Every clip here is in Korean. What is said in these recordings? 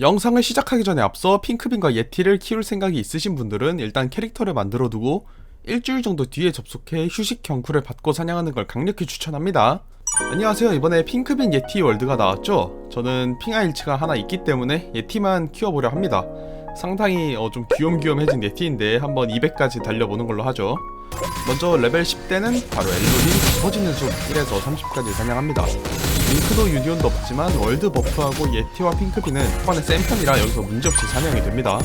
영상을 시작하기 전에 앞서 핑크빈과 예티를 키울 생각이 있으신 분들은 일단 캐릭터를 만들어 두고 일주일 정도 뒤에 접속해 휴식 경쿠를 받고 사냥하는 걸 강력히 추천합니다. 안녕하세요. 이번에 핑크빈 예티 월드가 나왔죠? 저는 핑아일치가 하나 있기 때문에 예티만 키워보려 합니다. 상당히 어, 좀 귀염귀염해진 예티인데 한번 200까지 달려보는 걸로 하죠. 먼저 레벨 10대는 바로 엘로딘 퍼지는 숲 1에서 30까지 사냥합니다. 링크도 유니온도 없지만 월드 버프하고 예티와 핑크빈은 초반에 센 편이라 여기서 문제없이 사냥이 됩니다.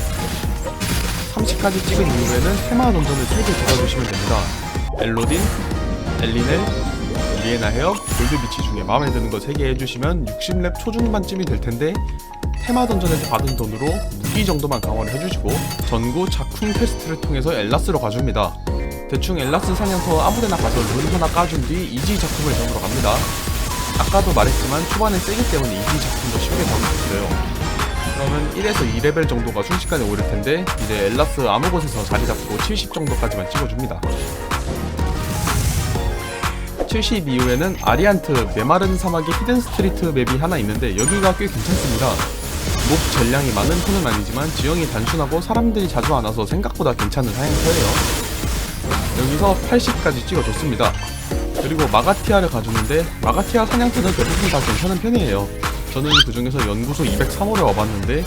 30까지 찍은 이후에는 테마 던전을 3개 돌아주시면 됩니다. 엘로딘, 엘리넬, 리에나 헤어, 골드비치 중에 마음에 드는 거 3개 해주시면 60렙 초중반쯤이 될 텐데 테마 던전에서 받은 돈으로 무기 정도만 강화를 해주시고 전구 작품 퀘스트를 통해서 엘라스로 가줍니다. 대충 엘라스 사냥터 아무데나 가서 룬 하나 까준 뒤 이지 작품을 잡으러 갑니다. 아까도 말했지만 초반에 세기 때문에 이지 작품도 쉽게 잡을 수 있어요. 그러면 1에서 2레벨 정도가 순식간에 오를 텐데 이제 엘라스 아무 곳에서 자리 잡고 70 정도까지만 찍어줍니다. 70 이후에는 아리안트 메마른 사막의 히든 스트리트 맵이 하나 있는데 여기가 꽤 괜찮습니다. 몹 전량이 많은 편은 아니지만 지형이 단순하고 사람들이 자주 안 와서 생각보다 괜찮은 사냥터예요. 여기서 80까지 찍어줬습니다. 그리고 마가티아를 가주는데 마가티아 사냥터는 대부분 다 괜찮은 편이에요. 저는 그 중에서 연구소 203호를 와봤는데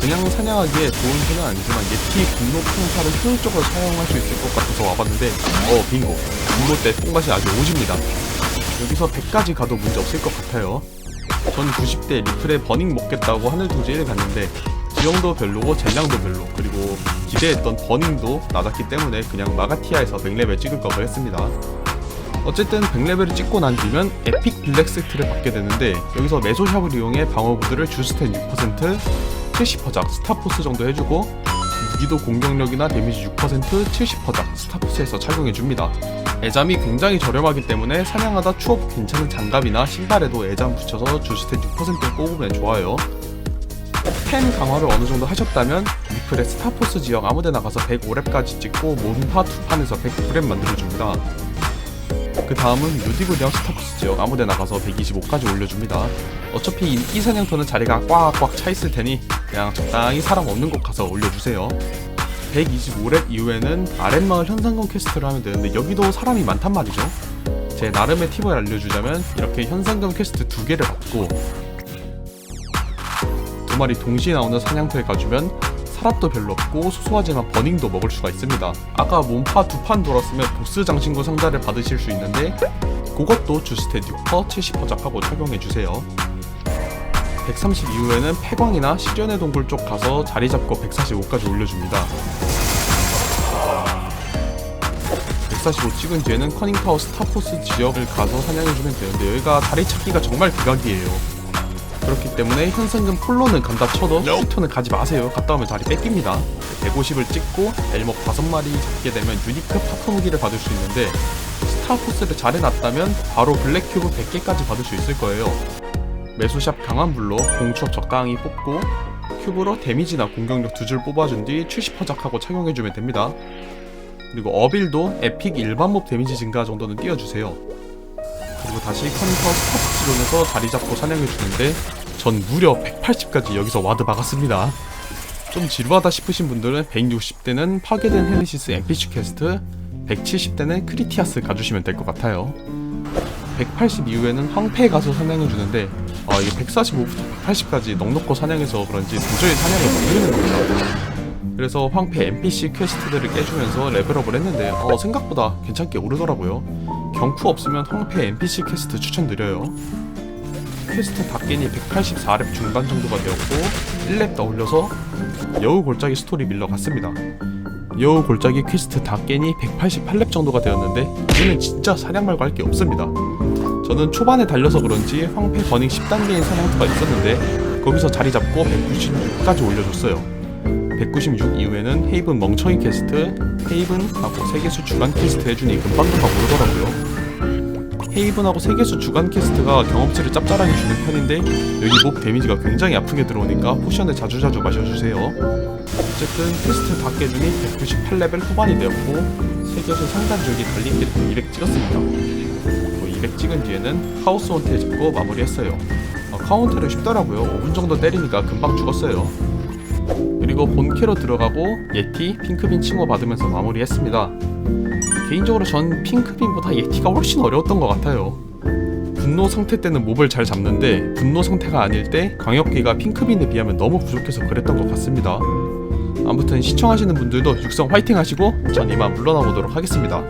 그냥 사냥하기에 좋은 편은 아니지만 예티 분노 풍사를 효율적으로 사용할 수 있을 것 같아서 와봤는데 어 빙고 분노 때 뽕맛이 아주 오집니다. 여기서 100까지 가도 문제 없을 것 같아요. 전 90대 리플에 버닝 먹겠다고 하늘도지를 갔는데 지형도 별로고 젤량도 별로 그리고 기대했던 버닝도 낮았기 때문에 그냥 마가티아에서 100레벨 찍을 거을 했습니다. 어쨌든 100레벨을 찍고 난 뒤면 에픽 블랙 세트를 받게 되는데 여기서 메소샵을 이용해 방어 구두를 주스텐 6% 70%작 스타포스 정도 해주고 무기도 공격력이나 데미지 6% 70%작 스타포스에서 착용해줍니다. 애잠이 굉장히 저렴하기 때문에 사냥하다 추업 괜찮은 장갑이나 신발에도 애잠 붙여서 주스텐 6%를 뽑으면 좋아요. 펜 강화를 어느 정도 하셨다면 리플의 스타포스 지역 아무데나 가서 105렙까지 찍고 몬파 두 판에서 109렙 만들어줍니다. 그 다음은 루디그냥 스타쿠스 지역 아무데 나 가서 125까지 올려줍니다. 어차피 인기 사냥터는 자리가 꽉꽉 차 있을 테니 그냥 적당히 사람 없는 곳 가서 올려주세요. 125렙 이후에는 아랫마을 현상금 퀘스트를 하면 되는데 여기도 사람이 많단 말이죠. 제 나름의 팁을 알려주자면 이렇게 현상금 퀘스트 두 개를 받고 두 마리 동시에 나오는 사냥터에 가주면 사랍도 별로 없고 소소하지만 버닝도 먹을 수가 있습니다. 아까 몸파 두 판 돌았으면 보스 장신구 상자를 받으실 수 있는데 그것도 주스테 6퍼 70%작하고 착용해주세요. 130 이후에는 폐광이나 시련의 동굴 쪽 가서 자리 잡고 145까지 올려줍니다. 145 찍은 뒤에는 커닝타워 스타포스 지역을 가서 사냥해주면 되는데 여기가 자리 찾기가 정말 극악이에요. 그렇기 때문에 현상금 폴로는 간다 쳐도 슈터는 가지 마세요. 갔다 오면 자리 뺏깁니다. 150을 찍고 엘목 5마리 잡게 되면 유니크 파터 무기를 받을 수 있는데 스타포스를 잘 해놨다면 바로 블랙 큐브 100개까지 받을 수 있을 거예요. 메소샵 강한불로 공추업 적당히 뽑고 큐브로 데미지나 공격력 두 줄 뽑아준 뒤 70%작하고 착용해주면 됩니다. 그리고 어빌도 에픽 일반 몹 데미지 증가 정도는 띄워주세요. 그리고 다시 컨터 스타프치론에서 자리 잡고 사냥해주는데 전 무려 180까지 여기서 와드 박았습니다. 좀 지루하다 싶으신 분들은 160대는 파괴된 헬리시스 NPC 퀘스트, 170대는 크리티아스 가주시면 될 것 같아요. 180 이후에는 황폐에 가서 사냥해주는데 아 이게 145부터 180까지 넉넉고 사냥해서 그런지 도저히 사냥을 못 이루는 겁니다. 그래서 황폐 NPC 퀘스트들을 깨주면서 레벨업을 했는데 어, 생각보다 괜찮게 오르더라고요. 경쿠 없으면 황폐 NPC 퀘스트 추천드려요. 퀘스트 닭겐이 184렙 중반 정도가 되었고 1렙 더 올려서 여우 골짜기 스토리 밀러 갔습니다. 여우 골짜기 퀘스트 닭겐이 188렙 정도가 되었는데 이제는 진짜 사냥 말고 할 게 없습니다. 저는 초반에 달려서 그런지 황폐 버닝 10단계인 사냥터가 있었는데 거기서 자리 잡고 196까지 올려줬어요. 196 이후에는 헤이븐 멍청이 퀘스트, 헤이븐하고 세계수 주간 퀘스트 해주니 금방금방 오르더라고요. 헤이븐하고 세계수 주간 퀘스트가 경험치를 짭짤하게 주는 편인데 여기 몹 데미지가 굉장히 아프게 들어오니까 포션을 자주자주 마셔주세요. 어쨌든 퀘스트 다 깨주니 198레벨 후반이 되었고 세계수 상단 줄기 달리기를 200 찍었습니다. 200 찍은 뒤에는 하우스 원테에 잡고 마무리했어요. 어, 카운터를 쉽더라고요 5분 정도 때리니까 금방 죽었어요 그리고 본캐로 들어가고 예티, 핑크빈 칭호 받으면서 마무리했습니다. 개인적으로 전 핑크빈보다 예티가 훨씬 어려웠던 것 같아요. 분노 상태 때는 몹을 잘 잡는데 분노 상태가 아닐 때 광역기가 핑크빈에 비하면 너무 부족해서 그랬던 것 같습니다. 아무튼 시청하시는 분들도 육성 화이팅 하시고 전 이만 물러나 보도록 하겠습니다